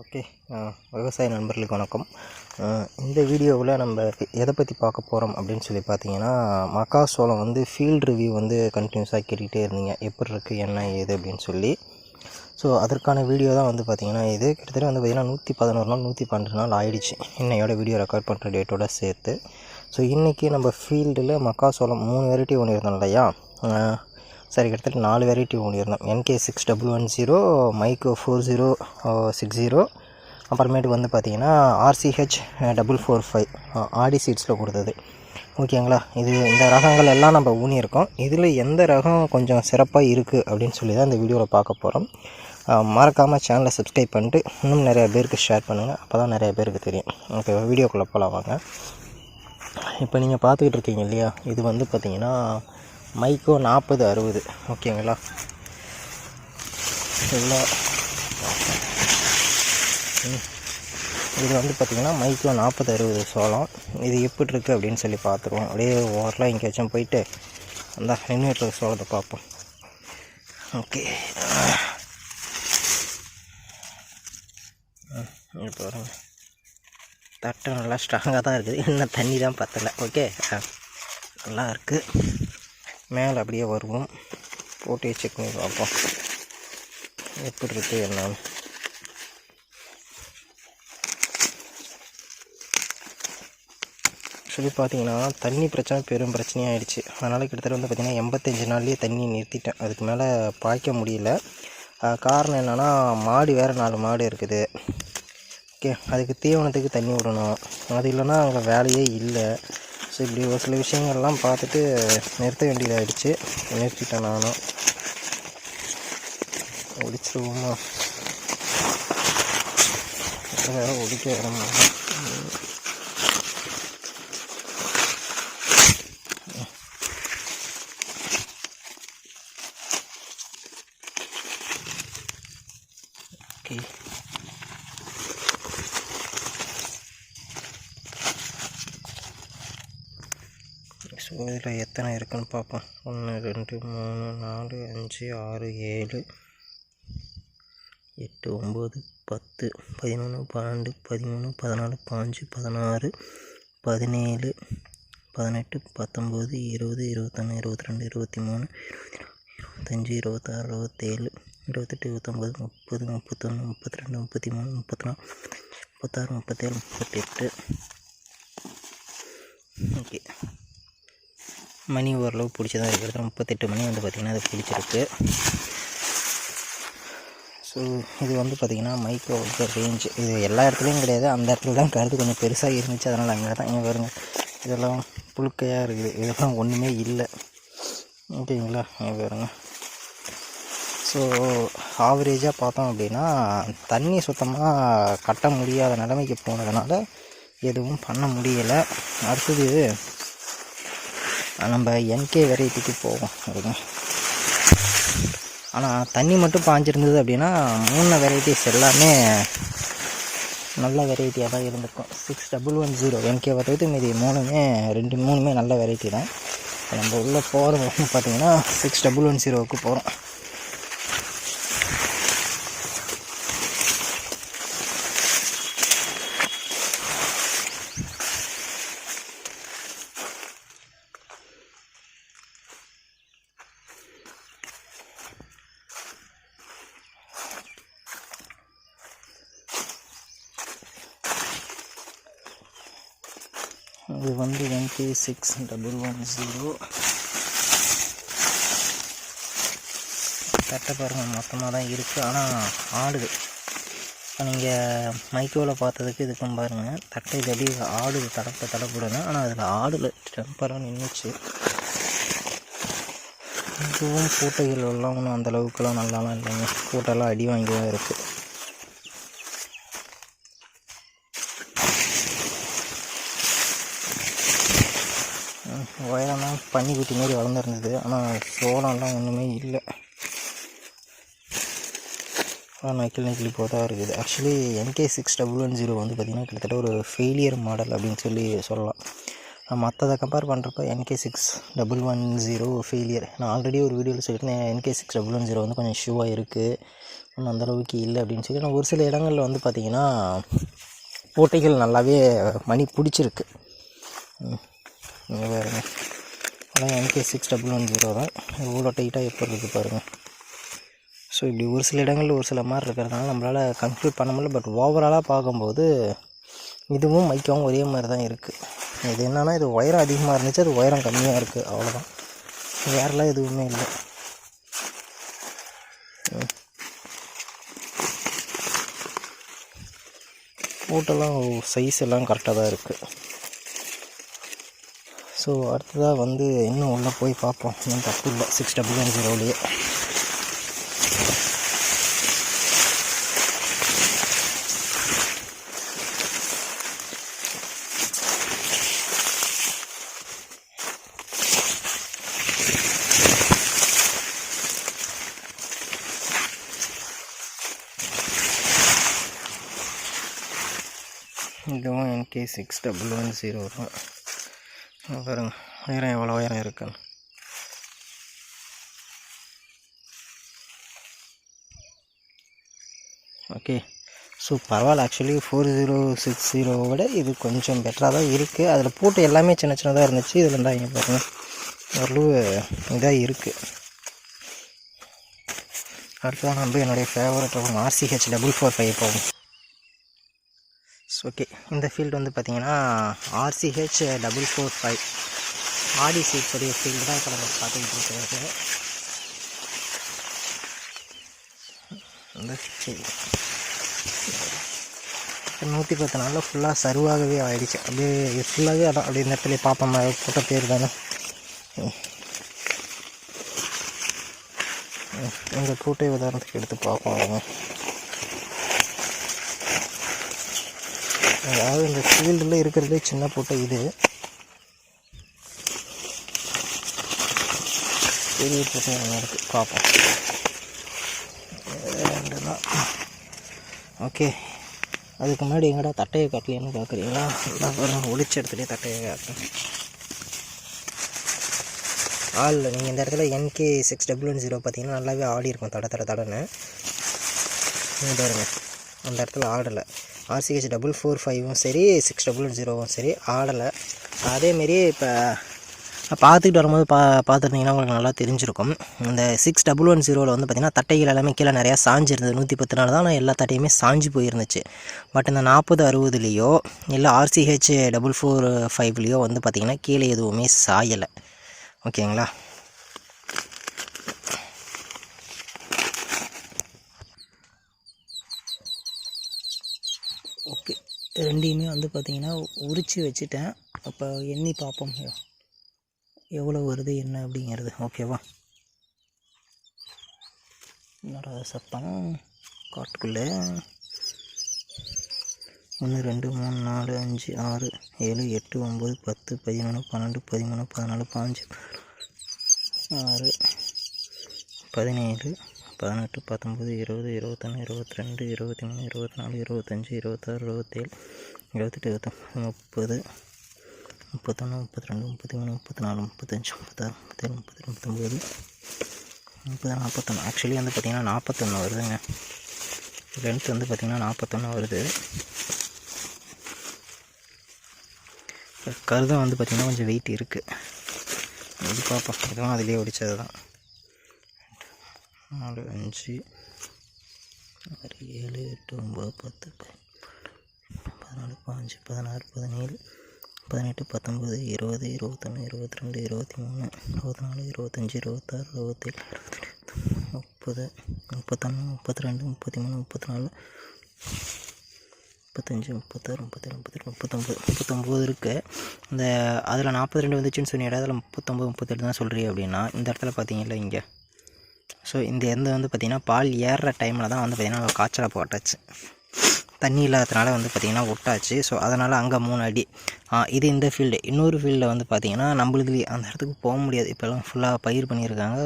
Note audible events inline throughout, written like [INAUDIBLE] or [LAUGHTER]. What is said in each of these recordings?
Okay. விவசாய நண்பர்களுக்கு வணக்கம். இந்த வீடியோவில் நம்ம எதை பற்றி பார்க்க போகிறோம் அப்படின்னு சொல்லி பார்த்தீங்கன்னா மக்காசோளம் வந்து ஃபீல்டு ரிவ்யூ வந்து கண்டினியூஸாக கேட்டுக்கிட்டே இருந்தீங்க. எப்படி இருக்குது என்ன ஏது அப்படின்னு சொல்லி. ஸோ அதற்கான வீடியோ தான் வந்து பார்த்திங்கன்னா இது. கிட்டத்தட்ட வந்து பார்த்திங்கன்னா நூற்றி பதினோரு நாள் நூற்றி பன்னெண்டு நாள் ஆயிடுச்சு. இன்னையோட வீடியோ ரெக்கார்ட் பண்ணுற டேட்டோட சேர்த்து. ஸோ இன்றைக்கி நம்ம ஃபீல்டில் மக்காசோளம் மூணு வெரைட்டி ஒன்று இருந்தோம் இல்லையா? சரி கிட்டத்தட்ட நாலு வெரைட்டி ஒன்று இருந்தோம் NK six double one zero Mahyco four zero six zero அப்புறமேட்டு வந்து பார்த்தீங்கன்னா ஆர்சிஹெச் டபுள் ஃபோர் ஃபைவ் ஆடி சீட்ஸில் கொடுத்தது. ஓகேங்களா இது இந்த ரகங்கள் எல்லாம் நம்ம ஊனியிருக்கோம். இதில் எந்த ரகம் கொஞ்சம் சிறப்பாக இருக்குது அப்படின்னு சொல்லி தான் இந்த வீடியோவில் பார்க்க போகிறோம் மறக்காமல் சேனலை சப்ஸ்கிரைப் பண்ணிட்டு இன்னும் நிறைய பேருக்கு ஷேர் பண்ணுங்கள் அப்போ தான் நிறைய பேருக்கு தெரியும். ஓகே வீடியோக்குள்ளே போகலாம் வாங்க. இப்போ நீங்கள் பார்த்துக்கிட்டு இருக்கீங்க இல்லையா? இது வந்து பார்த்திங்கன்னா மைக்கோ நாற்பது அறுபது. ஓகேங்களா? இவ்வளோ இது வந்து பார்த்திங்கன்னா மைக்கோ நாற்பது அறுபது சோளம். இது எப்படி இருக்குது அப்படின்னு சொல்லி பார்த்துருவோம் அப்படியே ஓரலாம் எங்கேயாச்சும் போயிட்டு அந்த நின்று சோளத்தை பார்ப்போம். ஓகே. இப்போ பாருங்க. தட்டை நல்லா ஸ்ட்ராங்காக தான் இருக்குது. இன்னும் தண்ணி தான் பற்றலை ஓகே? நல்லா இருக்குது மேலே அப்படியே வருவோம். போட்டு செக் பண்ணி பார்ப்போம். எப்படி இருக்குது என்னன்னு. ஆக்சுவலி பார்த்தீங்கன்னா தண்ணி பிரச்சனை பெரும் பிரச்சனையாக ஆயிடுச்சு. அதனால் கிட்டத்தட்ட வந்து பார்த்திங்கன்னா எண்பத்தஞ்சு நாள்லேயே தண்ணி நிறுத்திட்டேன். அதுக்கு மேலே பாய்க்க முடியல. காரணம் என்னென்னா மாடு வேறு நாலு மாடு இருக்குது. ஓகே அதுக்கு தீவனத்துக்கு தண்ணி விடணும். அது இல்லைன்னா அங்கே வேலையே இல்லை. ஸோ இப்படி ஒரு சில விஷயங்கள்லாம் பார்த்துட்டு நிறுத்த வேண்டியதாகிடுச்சு நிறுத்திட்டேன் நானும் ஒடிச்சிருவோமா? வேற ஒடிக்க இடம் Okay. இதில் எத்தனை இருக்குன்னு பார்ப்போம். ஒன்று ரெண்டு மூணு நாலு அஞ்சு ஆறு ஏழு எட்டு ஒம்பது பத்து பதினொன்று பன்னெண்டு பதிமூணு பதினாலு பாஞ்சு பதினாறு பதினேழு பதினெட்டு பத்தொம்போது இருபது இருபத்தொன்று இருபத்தி ரெண்டு இருபத்தி மூணு இருபத்தஞ்சி இருபத்தாறு இருபத்தேழு இருபத்தெட்டு இருபத்தொம்போது முப்பது முப்பத்தொன்று முப்பத்தி ரெண்டு முப்பத்தி மூணு முப்பத்தி நாலு முப்பத்தாறு முப்பத்தேழு முப்பத்தெட்டு. ஓகே. மணி ஓரளவு பிடிச்சி தான் இருக்கிறது முப்பத்தெட்டு மணி வந்து பார்த்திங்கன்னா அது பிடிச்சிருக்கு. ஸோ இது வந்து பார்த்திங்கன்னா மைக்ரோ ரேஞ்ச் இது எல்லா இடத்துலையும் கிடையாது. அந்த இடத்துல தான் கருது கொஞ்சம் பெருசாக இருந்துச்சு. அதனால் அங்கே தான் இங்கே வருங்க இதெல்லாம் புழுக்கையாக இருக்குது. இதெல்லாம் ஒன்றுமே இல்லை. ஓகேங்களா? இங்கே பாருங்க. ஸோ ஆவரேஜாக பார்த்தோம் அப்படின்னா தண்ணி சுத்தமாக கட்ட முடியாத நிலைமைக்கு போனதுனால எதுவும் பண்ண முடியலை. அடுத்தது நம்ம என்கே வெரைட்டிக்கு போவோம் அதுக்கும் ஆனால் தண்ணி மட்டும் பாஞ்சிருந்தது அப்படின்னா மூணு வெரைட்டிஸ் எல்லாமே நல்ல வெரைட்டியாக தான் இருந்திருக்கும். Six double one zero N K வர்றது மீதி மூணுமே ரெண்டு மூணுமே நல்ல வெரைட்டி தான். இப்போ நம்ம உள்ளே போகிறது பார்த்தீங்கன்னா சிக்ஸ் டபுள் ஒன் ஜீரோவுக்கு போகிறோம் இது வந்து MD six double one zero தட்டை பாருங்கள் மொத்தமாக தான் இருக்குது ஆனால் ஆடுது. இப்போ நீங்கள் மைக்கோவில் பார்த்ததுக்கு இதுக்கும் பாருங்கள் தட்டை தடி ஆடுது தடப்பை தடப்படுங்க ஆனால் அதில் ஆடுல. டெம்பராக நின்றுச்சு இதுவும் பூட்டைகள் எல்லாம் ஒன்றும் அந்தளவுக்குலாம் நல்லாலாம் இல்லைங்க. பூட்டெல்லாம் அடி வாங்கி தான் இருக்குது பன்னிக்குட்டி மாரி வளர்ந்துருந்தது. ஆனால் சோளம்லாம் ஒன்றுமே இல்லை. ஆனால் கிளி கிளி போதாக இருக்குது. Actually N K six double one zero வந்து பார்த்திங்கன்னா கிட்டத்தட்ட ஒரு ஃபெயிலியர் மாடல் அப்படின்னு சொல்லி சொல்லலாம். மற்றதை கம்பேர் பண்ணுறப்ப NK six double one zero failure நான் ஆல்ரெடி ஒரு வீடியோவில் சொல்லியிருந்தேன் N K six double one zero வந்து கொஞ்சம் ஷூவாக இருக்குது ஒன்றும் அந்தளவுக்கு இல்லை அப்படின்னு சொல்லி ஆனால் ஒரு சில இடங்களில் வந்து பார்த்திங்கன்னா ஓட்டைகள் நல்லாவே மணி பிடிச்சிருக்கு. வேறு ஆனால் அதான் N K six double one zero தான். இவ்வளோ டைட்டாக எப்போ இருக்குது பாருங்கள் ஸோ இப்படி ஒரு சில இடங்களில் ஒரு சில மாதிரி இருக்கிறதுனால நம்மளால் கன்க்ளூட் பண்ண முடியல. பட் ஓவராலாக பார்க்கும்போது இதுவும் மைக்காவும் ஒரே மாதிரி தான் இருக்குது இது என்னென்னா இது உயரம் அதிகமாக இருந்துச்சு. அது உயரம் கம்மியாக இருக்குது அவ்வளோதான் வேறெல்லாம் எதுவுமே இல்லை. ஃபோட்டோலாம் சைஸ் எல்லாம் கரெக்டாக தான் இருக்குது ஸோ அடுத்ததாக வந்து இன்னும் உள்ளே போய் பார்ப்போம். இன்னும் தப்பு இல்லை. சிக்ஸ் டபுள் ஒன் ஜீரோலேயே இதுவும் NK six double one zero தான். பாருங்க உயரம் எவ்வளோ உயரம் இருக்குன்னு ஓகே ஸோ பரவாயில்ல ஆக்சுவலி ஃபோர் ஜீரோ சிக்ஸ் ஜீரோவை விட இது கொஞ்சம் பெட்டராக தான் இருக்குது அதில் போட்டு எல்லாமே சின்ன சின்னதாக இருந்துச்சு. இதில் இருந்தால் இங்கே பாருங்கள் ஓரளவு இதாக இருக்குது அடுத்ததான் நம்ம என்னுடைய favourite RCH double four five போகும் ஓகே. இந்த ஃபீல்டு வந்து பார்த்தீங்கன்னா ஆர்சிஹெச் டபுள் ஃபோர் ஃபைவ் ஆடிசி பெரிய ஃபீல்டு தான் இப்போ நம்ம பார்த்துக்கிட்டு இருக்கிறது. நூற்றி பத்து நாளில் ஃபுல்லாக சருவாகவே ஆயிடுச்சு. அப்படியே ஃபுல்லாகவே அதான் அப்படியே இந்த இடத்துல பார்ப்போம். போட்ட பேர் தானே. எங்கள் கூட்டை உதாரணத்துக்கு எடுத்து பார்ப்போம். அதாவது இந்த ஃபீல்டில் இருக்கிறதுலே சின்ன போட்டோ இது. பெரிய போட்டோ நல்லா இருக்குது பார்ப்போம் ரெண்டு தான் ஓகே. அதுக்கு முன்னாடி எங்கடா தட்டையை காட்டலையான்னு பார்க்குறீங்களா நான் பாருங்க ஒளிச்ச இடத்துலேயே தட்டையை காட்டுறேன். ஆள் நீங்கள் இந்த இடத்துல NK six double one zero பார்த்தீங்கன்னா நல்லாவே ஆடி இருக்கும் தட தட தடன்னு. இங்க அந்த இடத்துல ஆடலை. ஆர்சிஹெச் டபுள் ஃபோர் ஃபைவும் சரி சிக்ஸ் டபுள் ஒன் ஜீரோவும் சரி ஆடலை. அதேமாரி இப்போ பார்த்துக்கிட்டு வரும்போது பா பார்த்துருந்தீங்கன்னா உங்களுக்கு நல்லா தெரிஞ்சிருக்கும். இந்த சிக்ஸ் டபுள் ஒன் ஜீரோவில் வந்து பார்த்திங்கன்னா தட்டைகள் எல்லாமே கீழே நிறையா சாஞ்சிருந்தது. நூற்றி பத்து நாள் தான் எல்லா தட்டையுமே சாஞ்சு போயிருந்துச்சு. பட் இந்த நாற்பது அறுபதுலேயோ இல்லை ஆர்சிஹெச் டபுள் ஃபோர் ஃபைவ்லேயோ வந்து பார்த்திங்கன்னா கீழே எதுவுமே சாயலை. ஓகேங்களா ஓகே ரெண்டையுமே வந்து பார்த்திங்கன்னா உரித்து வச்சுட்டேன். அப்போ எண்ணி பார்ப்போம் எவ்வளோ வருது என்ன அப்படிங்கிறது. ஓகேவா என்னோட சத்தம். காட்டுக்குள்ளே. ஒன்று ரெண்டு மூணு நாலு அஞ்சு ஆறு ஏழு எட்டு ஒம்பது பத்து பதினொன்று பன்னெண்டு பதிமூணு பதினாலு பாஞ்சு ஆறு பதினேழு பதினெட்டு பத்தொம்பது இருபது இருபத்தொன்று இருபத்தி ரெண்டு இருபத்தி மூணு இருபத்தி நாலு இருபத்தஞ்சி இருபத்தாறு இருபத்தேழு இருபத்தெட்டு இருபத்தொம்பது முப்பது முப்பத்தொன்று முப்பத்தி ரெண்டு முப்பத்தி மூணு முப்பத்தி நாலு முப்பத்தஞ்சு முப்பத்தாறு முப்பத்தேழு முப்பத்தெட்டு முப்பத்தொம்பது முப்பது நாற்பத்தொன்று ஆக்சுவலி வந்து பார்த்திங்கன்னா நாற்பத்தொன்று வருதுங்க. லென்த் வந்து பார்த்திங்கன்னா நாற்பத்தொன்று வருது. கருதம் வந்து பார்த்திங்கன்னா கொஞ்சம் வெயிட் இருக்குது இது பார்ப்போம் இதுவும் அதிலே ஒடிச்சது தான் நாலு அஞ்சு ஆறு ஏழு எட்டு ஒம்பது பத்து பதினாலு பாஞ்சு பதினாறு பதினேழு பதினெட்டு பத்தொம்பது இருபது இருபத்தொன்று இருபத்தி ரெண்டு இருபத்தி மூணு இருபத்தி நாலு இருபத்தஞ்சி இருபத்தாறு இருபத்தேழு இருபத்தெட்டு முப்பது முப்பத்தொன்று முப்பத்தி ரெண்டு முப்பத்தி மூணு முப்பத்தி நாலு முப்பத்தஞ்சு முப்பத்தாறு முப்பத்தேழு முப்பத்தெட்டு முப்பத்தொம்பது முப்பத்தொம்பது இருக்குது இந்த அதில் நாற்பத்தி ரெண்டு வந்துச்சுன்னு சொன்னிடா அதில் முப்பத்தொம்பது முப்பத்தெட்டு தான் சொல்கிறீ அப்படின்னா இந்த இடத்துல பார்த்தீங்கல்ல இங்கே. ஸோ இந்த எந்த வந்து பார்த்திங்கன்னா பால் ஏறுற டைமில் தான் வந்து பார்த்திங்கன்னா காய்ச்சலை போட்டாச்சு. தண்ணி இல்லாததுனால வந்து பார்த்திங்கன்னா விட்டாச்சு. ஸோ அதனால் அங்கே மூணு அடி. இது இந்த ஃபீல்டு இன்னொரு ஃபீல்டில் வந்து பார்த்திங்கன்னா நம்மளுக்கு அந்த இடத்துக்கு போக முடியாது. இப்போல்லாம் ஃபுல்லாக பயிர் பண்ணியிருக்காங்க.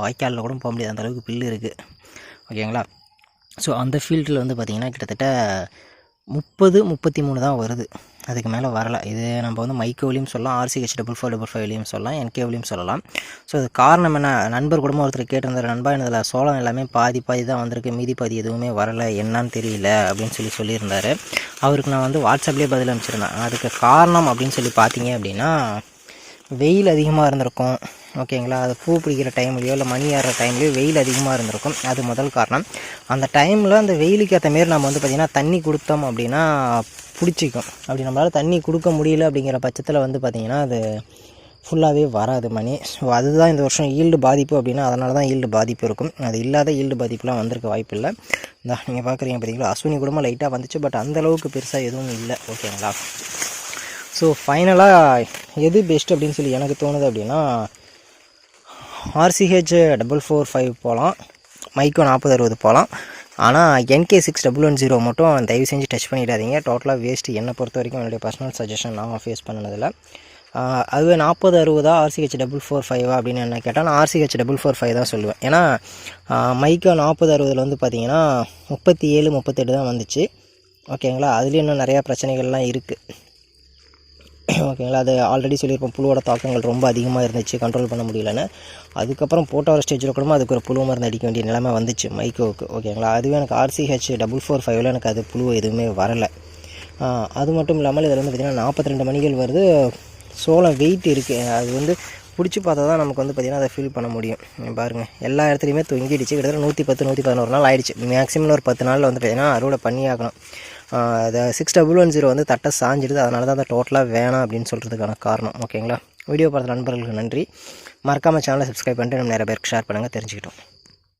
வாய்க்காலில் கூட போக முடியாது. அந்தளவுக்கு பில்லு இருக்குது ஓகேங்களா? ஸோ அந்த ஃபீல்டில் வந்து பார்த்திங்கன்னா கிட்டத்தட்ட முப்பது முப்பத்தி மூணு தான் வருது. அதுக்கு மேலே வரல. இது நம்ம வந்து மைக்கோவிலையும் சொல்லலாம் ஆர்சிஹெச் டபுள் ஃபோர் டபுள் ஃபைவ்லையும் சொல்லலாம் என்கேவிலையும் சொல்லலாம். ஸோ இது காரணம் என்ன? நண்பர் கூட ஒருத்தர் கேட்டிருந்தார் நண்பா இதில் சோளம் எல்லாமே பாதி பாதி தான் வந்திருக்கு. மீதி பாதி எதுவுமே வரலை. என்னன்னு தெரியல. அப்படின்னு சொல்லி சொல்லியிருந்தார். அவருக்கு நான் வந்து வாட்ஸ்அப்லேயே பதில் அனுப்பிச்சிருந்தேன். அதுக்கு காரணம் அப்படின்னு சொல்லி பார்த்தீங்க அப்படின்னா வெயில் அதிகமாக இருந்திருக்கும். ஓகேங்களா அது பூ பிடிக்கிற டைம்லையோ இல்லை மணி ஏறுற டைம்லையோ வெயில் அதிகமாக இருந்திருக்கும். அது முதல் காரணம். அந்த டைமில் அந்த வெயிலுக்கு ஏற்ற மாரி நம்ம வந்து பார்த்திங்கன்னா தண்ணி கொடுத்தோம் அப்படின்னா பிடிச்சிக்கும். அப்படி நம்மளால் தண்ணி கொடுக்க முடியல அப்படிங்கிற பட்சத்தில் வந்து பார்த்திங்கன்னா அது ஃபுல்லாகவே வராது மணி. ஸோ அதுதான் இந்த வருஷம் ஈல்டு பாதிப்பு அப்படின்னா அதனால தான் ஈல்டு பாதிப்பு இருக்கும். அது இல்லாத ஈல்டு பாதிப்புலாம் வந்திருக்க வாய்ப்பு இல்லை. இந்த நீங்கள் பார்க்குறீங்க பார்த்தீங்களா அஸ்வினி கூடமா லைட்டாக வந்துச்சு பட் அந்தளவுக்கு பெருசாக எதுவும் இல்லை. ஓகேங்களா ஸோ ஃபைனலாக எது பெஸ்ட் அப்படின்னு சொல்லி எனக்கு தோணுது அப்படின்னா ஆர்சிஹெச் டபுள் ஃபோர் ஃபைவ் போகலாம் மைக்கோ நாற்பது அறுபது போகலாம் ஆனால் NK six double one zero மட்டும் தயவு செஞ்சு டச் பண்ணிடாதீங்க. டோட்டலாக வேஸ்ட்டு என்னை பொறுத்த வரைக்கும் என்னுடைய பர்சனல் சஜஷன் நான் ஃபேஸ் பண்ணதில்ல. அதுவே நாற்பது அறுபதா? ஆர்சிஹெச் டபுள் ஃபோர் ஃபைவா அப்படின்னு என்ன கேட்டால் நான் ஆர்சிஹெச் டபுள் ஃபோர் ஃபைவ் தான் சொல்லுவேன். ஏன்னா மைக்கோ நாற்பது அறுபதில் வந்து பார்த்தீங்கன்னா முப்பத்தி ஏழு முப்பத்தெட்டு தான் வந்துச்சு. ஓகேங்களா அதுலேயும் இன்னும் நிறையா பிரச்சனைகள்லாம் இருக்குது [CLEARS THROAT] ஓகேங்களா? அது ஆல்ரெடி சொல்லியிருப்போம். புழுவோட தாக்கங்கள் ரொம்ப அதிகமாக இருந்துச்சு. கண்ட்ரோல் பண்ண முடியலன்னு. அதுக்கப்புறம் போட்ட ஒரு ஸ்டேஜில் கூட அதுக்கு ஒரு புழு மருந்து அடிக்க வேண்டிய நிலைமை வந்துச்சு. மைக்கோவுக்கு. ஓகேங்களா? அதுவே எனக்கு ஆர்சிஹெச் டபுள் ஃபோர் ஃபைவ்ல எனக்கு அது புழு எதுவுமே வரலை. அது மட்டும் இல்லாமல் இதில் வந்து பார்த்திங்கன்னா நாற்பத்தி ரெண்டு மணிகள் வருது. சோளம் வெயிட் இருக்குது அது வந்து பிடிச்சி பார்த்தா தான் நமக்கு வந்து பார்த்திங்கன்னா அதை ஃபீல் பண்ண முடியும். பாருங்கள் எல்லா இடத்துலையுமே தொங்கிடுச்சு. கிட்டத்தட்ட நூற்றி பத்து நூற்றி பதினோரு நாள் ஆயிடுச்சு. மேக்ஸிமம் ஒரு பத்து நாளில் வந்து பார்த்திங்கன்னா அறுவடை பண்ணி ஆகணும் சிக்ஸ் டபுள் ஒன் ஜீரோ வந்து தட்டை சாஞ்சிடுது அதனால தான் அதை டோட்டலாக வேணாம் அப்படின்னு சொல்கிறதுக்கான காரணம். ஓகேங்களா வீடியோ பார்த்த நண்பர்களுக்கு நன்றி. மறக்காமல் சேனலை சப்ஸ்கிரைப் பண்ணிட்டு நம்ம நிறைய பேருக்கு ஷேர் பண்ணுங்கள் தெரிஞ்சுக்கிட்டோம்.